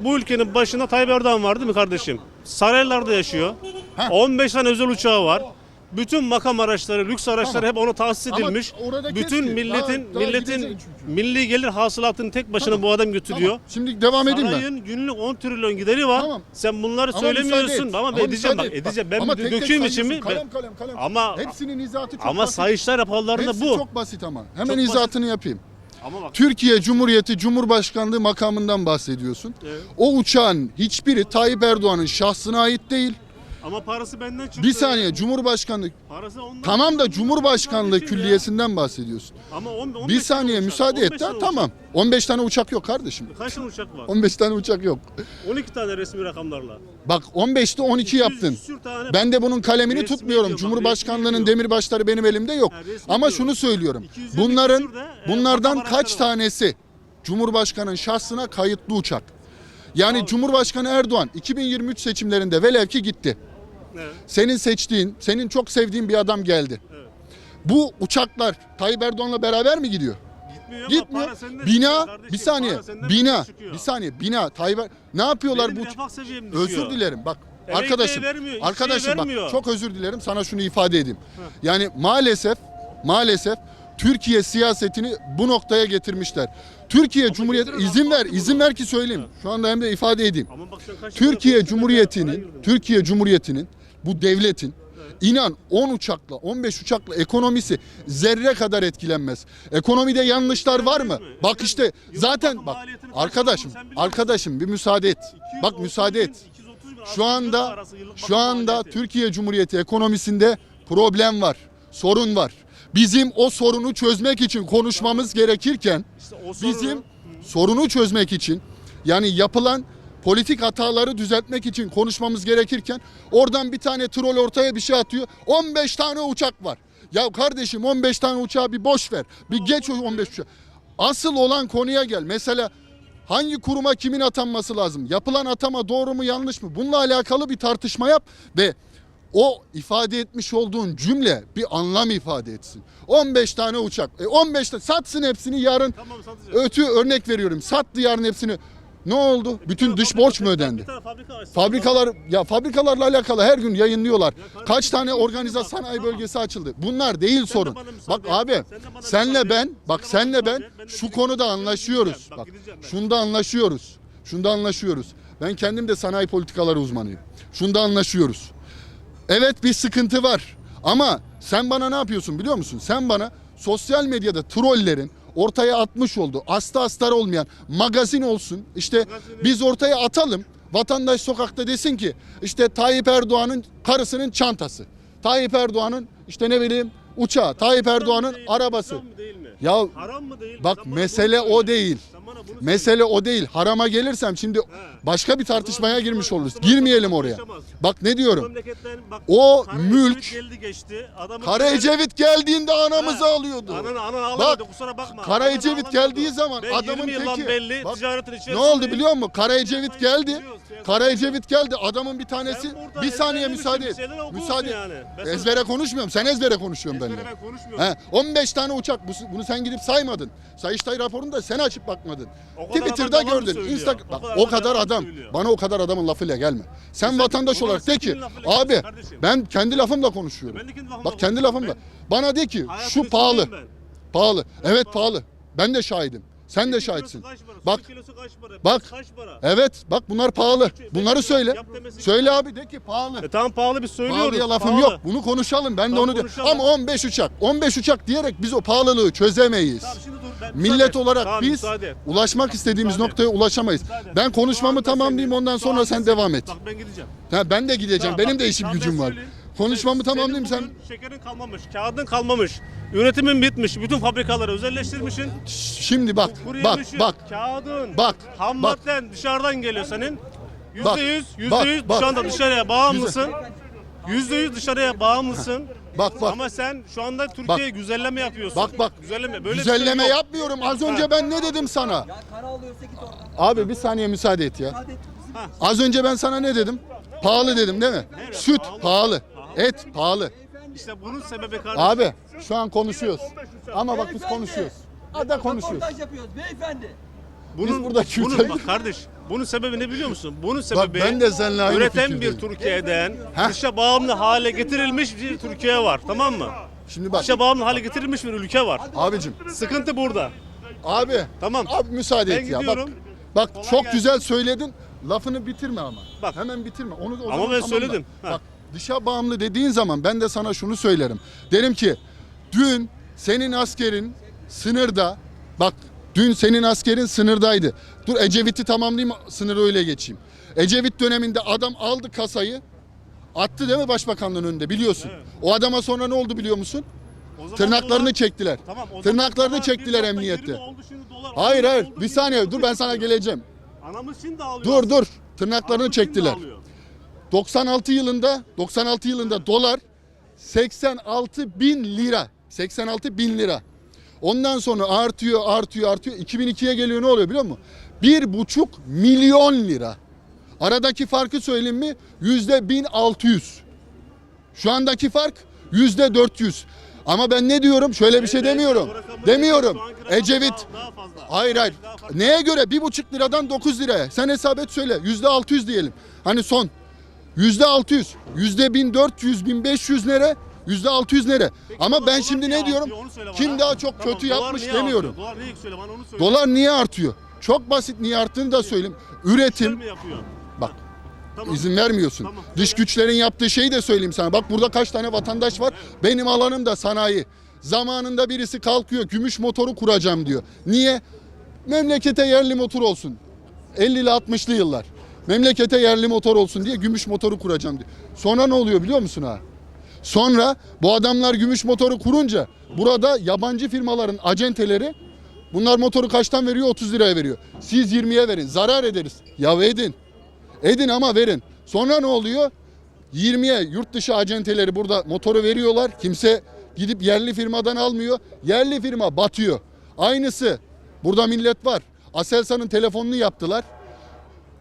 Bu ülkenin başında Tayyip Erdoğan var değil mi kardeşim? Saraylarda yaşıyor. Heh. 15 tane özel uçağı var. Bütün makam araçları, lüks araçları Tamam. hep ona tahsis Ama edilmiş. orada Bütün ki. milletin Daha- daha milletin çünkü. milli gelir hasılatını tek başına bu adam götürüyor. Tamam. Şimdi devam edeyim ben. Sarayın günlük 10 trilyon gideri var. Tamam. Sen bunları Ama müsaade söylemiyorsun. et. Ama, ben edeceğim bak müsaade et. edeceğim. Ben Ama bir tek tek mi? sayıyorsun. Kalem Ben- kalem kalem. Ama Hepsinin izahatı çok ama basit. sayıştay raporlarında Hepsi bu. çok basit ama. Hemen Çok basit. izahatını yapayım. Ama bak Türkiye Cumhuriyeti Cumhurbaşkanlığı makamından bahsediyorsun. Evet. O uçağın hiçbiri Tayyip Erdoğan'ın şahsına ait değil. Ama parası benden çıktı. Bir saniye Cumhurbaşkanlığı Parası ondan tamam da. Cumhurbaşkanlığı külliyesinden bahsediyorsun. Ama on- 15 Bir tane saniye uçak, müsaade 15 et de tane tamam. 15 tane uçak yok kardeşim. uçak. Kaç tane uçak var? 15 tane uçak yok. 12 tane resmi rakamlarla. Bak 15'te 12 yaptın. 200 küsür tane Ben de bunun kalemini Resmi tutmuyorum. bak, Cumhurbaşkanlığının resmi diyor. demirbaşları benim elimde yok. Ha, resmi Ama diyor. şunu söylüyorum. 250 Bunların küsür de, e, bunlardan makam kaç var. tanesi Cumhurbaşkanının şahsına kayıtlı uçak? Yani Cumhurbaşkanı Erdoğan 2023 seçimlerinde velev ki gitti. Evet. Senin seçtiğin, senin çok sevdiğin bir adam geldi. Evet. Bu uçaklar Tayyip Erdoğan'la beraber mi gidiyor? Gitmiyor, ama Gitmiyor. Bina, kardeşim. bir saniye. Bina, bir saniye. Bina, Tayyip Er- ne yapıyorlar Benim bu? Özür dilerim. Bak Emekliye arkadaşım. vermiyor, Arkadaşım bak vermiyor. çok özür dilerim. Sana şunu ifade edeyim. Yani maalesef maalesef Türkiye siyasetini bu noktaya getirmişler. Türkiye Cumhuriyeti getirin, izin ver, izin bunu. ver ki söyleyeyim. Şu anda hem de ifade edeyim. Ama bak sen kaç Türkiye Cumhuriyeti'nin Türkiye Cumhuriyeti'nin bu devletin inan 10 uçakla 15 uçakla ekonomisi zerre kadar etkilenmez. Ekonomide yanlışlar var mı? Bak işte zaten bak arkadaşım arkadaşım bir müsaade et. 230 Bak müsaade et. 230 bin Şu anda şu anda. Türkiye Cumhuriyeti ekonomisinde problem var. Sorun var. Bizim o sorunu çözmek için konuşmamız gerekirken bizim sorunu çözmek için yani yapılan politik hataları düzeltmek için konuşmamız gerekirken oradan bir tane troll ortaya bir şey atıyor. 15 tane uçak var. Ya kardeşim 15 tane uçağı bir boş ver. Bir geç o 15 uçağı. Asıl olan konuya gel. Mesela hangi kuruma kimin atanması lazım? Yapılan atama doğru mu yanlış mı? Bununla alakalı bir tartışma yap ve o ifade etmiş olduğun cümle bir anlam ifade etsin. 15 tane uçak. E 15 tane satsın hepsini yarın Tamam satacağım. Ötü örnek veriyorum. Sattı yarın hepsini. Ne oldu? Bütün dış borç mu ödendi? Fabrika. Fabrikalar ya fabrikalarla alakalı her gün yayınlıyorlar. kardeşim, Kaç tane bir organize sanayi tamam. bölgesi açıldı. Bunlar değil sorun. bana müsaade Bak et. abi Sen de senle ben et. bak Sen de senle ben. Ben de şu gideceğim. konuda Ben anlaşıyoruz. Bak Bak ben. şunda anlaşıyoruz. Şunda anlaşıyoruz. Ben kendim de sanayi politikaları uzmanıyım. Şunda anlaşıyoruz. Evet bir sıkıntı var. Ama sen bana ne yapıyorsun biliyor musun? Sen bana sosyal medyada trollerin ortaya atmış olduğu aslı astar olmayan magazin olsun. İşte Magazini- biz ortaya atalım. Vatandaş sokakta desin ki işte Tayyip Erdoğan'ın karısının çantası. Tayyip Erdoğan'ın işte ne bileyim uçağı. Tayyip Erdoğan'ın arabası. Haram mı değil mi? Ya Haram mı değil mi? bak bana mesele o değil. Söyle. Mesele o değil. Harama gelirsem şimdi başka bir tartışmaya girmiş oluruz. Girmeyelim oraya. Bak ne diyorum? O mülk- Kara Ecevit geldiğinde anamızı alıyordu. Ananı kusura bakma. Kara Ecevit geldiği zaman adamın 20 yıldan teki- belli Bak, ticaretin Ne oldu biliyor musun? Kara Ecevit geldi. Kara Ecevit geldi. Adamın bir tanesi bir saniye müsaade et. Müsaade. yani. Ezbere konuşmuyorum. Sen ezbere konuşuyorsun benimle. He, 15 tane uçak. Bu- Bunu sen gidip saymadın. Sayıştay raporunu da sen açıp bakmadın. Kadar Twitter'da gördün. söylüyor. Insta O kadar o kadar adam. söylüyor. Bana o kadar adamın lafıyla gelme. Sen vatandaş o zaman olarak de sen ki abi kardeşim? ben kendi lafımla konuşuyorum. Ben kendi lafımla Bak kendi lafımla. Bana de ki şu pahalı. ben. Pahalı. Evet pahalı. Ben de şahidim. Sen de şahitsin. Bak bak. Evet bak bunlar pahalı. Bunları söyle. Söyle abi de ki pahalı. E tamam pahalı biz söylüyoruz. Pahalıya lafım pahalı. yok. Bunu konuşalım. Ben de Tamam, onu diyorum. konuşalım. Ama 15 uçak. 15 uçak diyerek biz o pahalılığı çözemeyiz. Tamam şimdi dur. Ben, Millet olarak Tamam, biz müsaade ulaşmak istediğimiz müsaade noktaya ulaşamayız. Müsaade. Ben konuşmamı tamamlayayım ondan sonra sen devam et. Bak ben gideceğim. Ha, ben de gideceğim. Tamam, Benim bak, de işim gücüm var. söyleyeyim. Konuşmamı tamamlayayım sen. Şekerin kalmamış, kağıdın kalmamış. Üretimin bitmiş. Bütün fabrikaları özelleştirmişsin. Şimdi bak bak bak. Kağıdın. Bak, Ham bak. madden dışarıdan geliyor senin. Yüzde Bak, yüz, yüzde bak, yüz bak. şu anda dışarıya bağımlısın. Yüzde yüz dışarıya bağımlısın. Bak bak. Ama sen şu anda Türkiye'ye güzelleme yapıyorsun. Bak, bak. Güzelleme. Böyle bir şey yok. yapmıyorum. Az önce ben ne dedim sana? Ya para alıyorsa git oradan. Abi bir saniye müsaade et ya. Hadi. Az önce ben sana ne dedim? Pahalı dedim değil mi? Süt pahalı. Et pahalı. İşte bunun sebebi kardeşim. Abi şu an konuşuyoruz. Ama bak biz konuşuyoruz. Ada konuşuyoruz. Röportaj yapıyoruz beyefendi. bunun, biz burada bunun bak kardeş. Bunun sebebi ne biliyor musun? Bunun sebebi ben de seninle aynı üreten bir. Türkiye'den Heh. dışa bağımlı hale getirilmiş bir Türkiye var. Tamam mı? Şimdi bak Dışa bağımlı hale getirilmiş bir ülke var. abicim Sıkıntı burada. abi Tamam. abi müsaade Ben et ya bak. gidiyorum. Bak Kolay çok gelsin. güzel söyledin. Lafını bitirme ama. Bak. Hemen bitirme. Onu o Ama ben tamamla. söyledim. Ha. Bak dışa bağımlı dediğin zaman ben de sana şunu söylerim. Derim ki dün senin askerin sınırda bak dün senin askerin sınırdaydı. Dur Ecevit'i tamamlayayım sınırı öyle geçeyim. Ecevit döneminde adam aldı kasayı attı değil mi başbakanlığın önünde biliyorsun. O adama sonra ne oldu biliyor musun? Tırnaklarını dolar- çektiler. Tamam, Tırnaklarını çektiler 1.20 emniyette. oldu, dolar Hayır 10 hayır bir saniye dur ben sana 1.28. geleceğim. Anamız şimdi ağlıyor. Dur dur tırnaklarını Anamız çektiler. Ağlıyor. 96 yılında 96 yılında dolar 86 bin lira. 86 bin lira. Ondan sonra artıyor artıyor artıyor. 2002'ye geliyor ne oluyor biliyor musun? Bir buçuk milyon lira. Aradaki farkı söyleyeyim mi? Yüzde 1600. Şu andaki fark yüzde 400. Ama ben ne diyorum? Şöyle bir şey demiyorum. Demiyorum. Ecevit. Hayır hayır. Neye göre? Bir buçuk liradan 9 liraya. Sen hesap et söyle. Yüzde 600 diyelim. Hani son. Yüzde 600. Yüzde 1400, 1500 nere? Yüzde 600 nere? Peki Ama dolar- ben şimdi ne diyorum? artıyor? Kim bana. daha çok Tamam, kötü yapmış demiyorum. artıyor? Dolar niye söyle bana onu söyle. Dolar niye artıyor? Çok basit niye arttığını da söyleyeyim. Üretim. Bak Tamam. izin vermiyorsun. Tamam, Dış güçlerin yaptığı şeyi de söyleyeyim sana. Bak burada kaç tane vatandaş var. Benim alanım da sanayi. Zamanında birisi kalkıyor gümüş motoru kuracağım diyor. Niye? Memlekete yerli motor olsun. 50'li 60'lı yıllar. Memlekete yerli motor olsun diye gümüş motoru kuracağım diyor. Sonra ne oluyor biliyor musun ha? Sonra bu adamlar gümüş motoru kurunca burada yabancı firmaların acenteleri bunlar motoru kaçtan veriyor? 30 liraya veriyor. Siz 20'ye verin. Zarar ederiz. Ya edin. Edin ama verin. Sonra ne oluyor? 20'ye yurt dışı acenteleri burada motoru veriyorlar. Kimse gidip yerli firmadan almıyor. Yerli firma batıyor. Aynısı. Burada millet var. Aselsan'ın telefonunu yaptılar.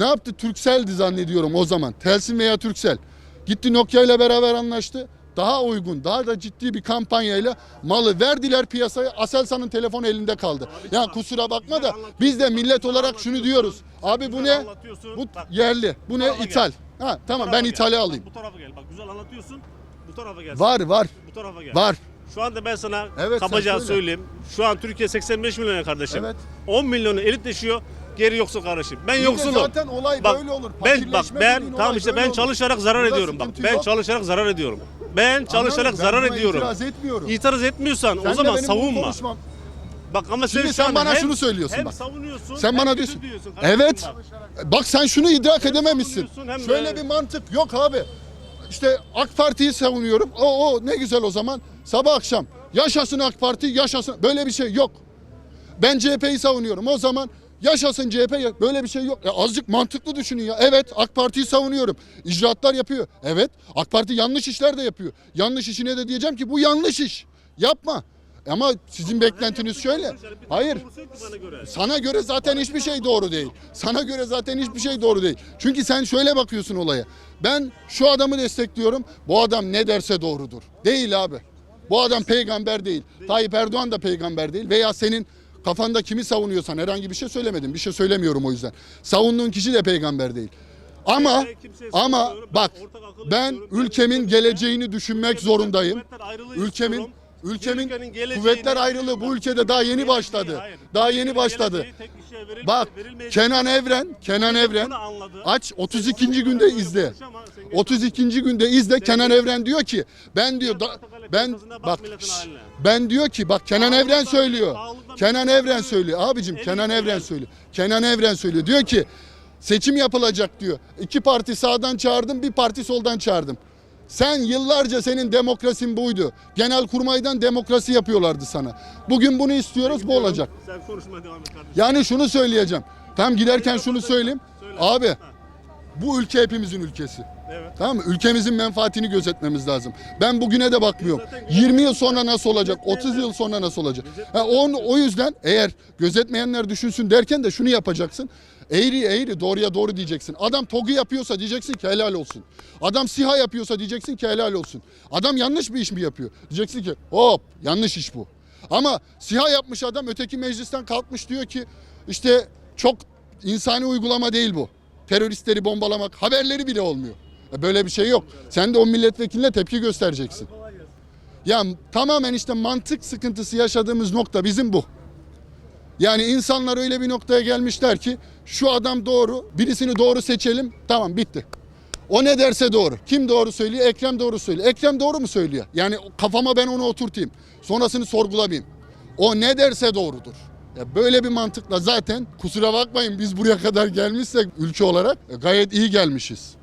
Ne yaptı? Turkcell'di zannediyorum o zaman. Telsin veya Turkcell. Gitti Nokia ile beraber anlaştı. Daha uygun, daha da ciddi bir kampanyayla malı verdiler piyasaya. Aselsan'ın telefonu elinde kaldı. Ya kusura bakma da biz de millet olarak şunu diyoruz. Abi bu ne? Bu yerli. Bu ne? İthal. Ha tamam ben Bak, alayım. Bu tarafa gel. Bak güzel anlatıyorsun. Bu tarafa gel. Var var Bu tarafa gel. var. Şu anda ben sana Evet, kabaca söyle. söyleyeyim. Şu an Türkiye 85 milyon kardeşim. Evet. 10 milyonu elitleşiyor. Geri yoksul kardeşim. Ben Bir de yoksulum. Zaten olay Bak, böyle olur. Ben bak Fakirleşme ben dediğin tamam olay işte böyle ben olur. çalışarak zarar Burada ediyorum bak. sıkıntı Ben yok. çalışarak zarar ediyorum. Ben çalışarak Anladın mı? zarar Ben buna ediyorum. itiraz etmiyorum. İtiraz etmiyorsan Sen o de zaman benim bu savunma. konuşmam- Bak ama Şimdi sen, şu an bana şunu söylüyorsun hem bak. savunuyorsun. Sen hem bana kötü diyorsun. kardeşim Evet. bak. Bak sen şunu idrak edememişsin. savunuyorsun hem Şöyle de- bir mantık yok abi. İşte AK Parti'yi savunuyorum. O o ne güzel o zaman. Sabah akşam yaşasın AK Parti, yaşasın. Böyle bir şey yok. Ben CHP'yi savunuyorum. O zaman yaşasın CHP. Böyle bir şey yok. Ya azıcık mantıklı düşünün ya. Evet AK Parti'yi savunuyorum. İcraatlar yapıyor. Evet AK Parti yanlış işler de yapıyor. Yanlış işine de diyeceğim ki bu yanlış iş. Yapma. Ama sizin beklentiniz şöyle. Hayır. Sana göre zaten hiçbir şey doğru değil. Sana göre zaten hiçbir şey doğru değil. Çünkü sen şöyle bakıyorsun olaya. Ben şu adamı destekliyorum. Bu adam ne derse doğrudur. Değil abi. Bu adam peygamber değil. Tayyip Erdoğan da peygamber değil. Veya senin kafanda kimi savunuyorsan herhangi bir şey söylemedim. Bir şey söylemiyorum o yüzden. Savunduğun kişi de peygamber değil. Ama ama bak ben ülkemin geleceğini düşünmek zorundayım. Ülkemin ülkemin Ülkenin geleceğini- kuvvetler ayrılığı bu ülkede daha yeni Geleceği- başladı. hayır. Daha yeni Ülkenin başladı. geleceği tek kişiye verilmeyecek- Bak verilmeyecek. Kenan Evren, Kenan Evren Bunu anladı. aç 32. günde izle. 32. günde izle Kenan Evren diyor ki ben diyor da, ben bak şş, ben diyor ki bak Kenan Evren söylüyor. Kenan Evren söylüyor abicim Kenan Evren söylüyor. Kenan Evren söylüyor. Diyor ki seçim yapılacak diyor. İki parti sağdan çağırdım, bir parti soldan çağırdım. Sen yıllarca senin demokrasin buydu. Genel kurmaydan demokrasi yapıyorlardı sana. Bugün bunu istiyoruz, bu olacak. Sen konuşmaya devam et kardeşim. Yani şunu söyleyeceğim. Tam giderken şunu söyleyeyim. söyle. Abi bu ülke hepimizin ülkesi. Evet. Tamam mı? Ülkemizin menfaatini gözetmemiz lazım. Ben bugüne de bakmıyorum. 20 yıl sonra nasıl olacak? 30 yıl sonra nasıl olacak? Ha, o, o yüzden eğer gözetmeyenler düşünsün derken de şunu yapacaksın. Eğri eğri doğruya doğru diyeceksin. Adam TOG'u yapıyorsa diyeceksin ki helal olsun. Adam SİHA yapıyorsa diyeceksin ki helal olsun. Adam yanlış bir iş mi yapıyor? Diyeceksin ki hop yanlış iş bu. Ama SİHA yapmış adam öteki meclisten kalkmış diyor ki işte çok insani uygulama değil bu. Teröristleri bombalamak haberleri bile olmuyor. E Böyle bir şey yok. Sen de o milletvekiline tepki göstereceksin. Ya tamamen işte mantık sıkıntısı yaşadığımız nokta bizim bu. Yani insanlar öyle bir noktaya gelmişler ki şu adam doğru, birisini doğru seçelim, tamam bitti. O ne derse doğru. Kim doğru söylüyor? Ekrem doğru söylüyor. Ekrem doğru mu söylüyor? Yani kafama ben onu oturtayım. Sonrasını sorgulamayayım. O ne derse doğrudur. Ya böyle bir mantıkla zaten kusura bakmayın biz buraya kadar gelmişsek ülke olarak e, gayet iyi gelmişiz.